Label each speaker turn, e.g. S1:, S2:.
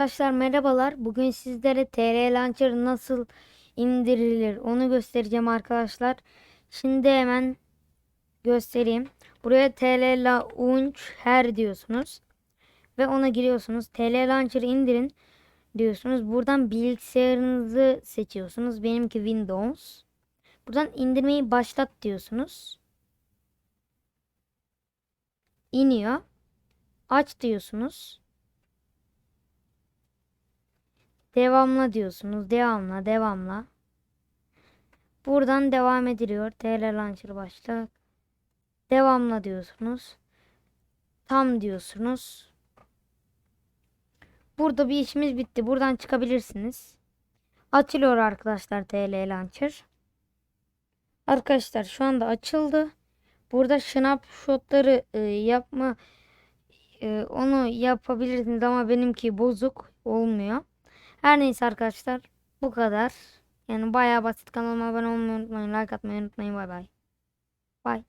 S1: Arkadaşlar merhabalar. Bugün sizlere TR Launcher nasıl indirilir onu göstereceğim arkadaşlar. Şimdi hemen göstereyim. Buraya TR Launcher diyorsunuz. Ve ona giriyorsunuz. TR Launcher indirin diyorsunuz. Buradan bilgisayarınızı seçiyorsunuz. Benimki Windows. Buradan indirmeyi başlat diyorsunuz. İniyor. Aç diyorsunuz. Devamla diyorsunuz. Devamla, devamla. Buradan devam ediliyor. TL Launcher başla. Devamla diyorsunuz. Tam diyorsunuz. Burada bir işimiz bitti. Buradan çıkabilirsiniz. Açılıyor arkadaşlar TL Launcher. Arkadaşlar şu anda açıldı. Burada snapshotları e, yapma e, onu yapabilirsiniz ama benimki bozuk olmuyor. Her neyse arkadaşlar bu kadar. Yani bayağı basit kanalıma abone olmayı unutmayın. Like atmayı unutmayın. Bay bay. Bay.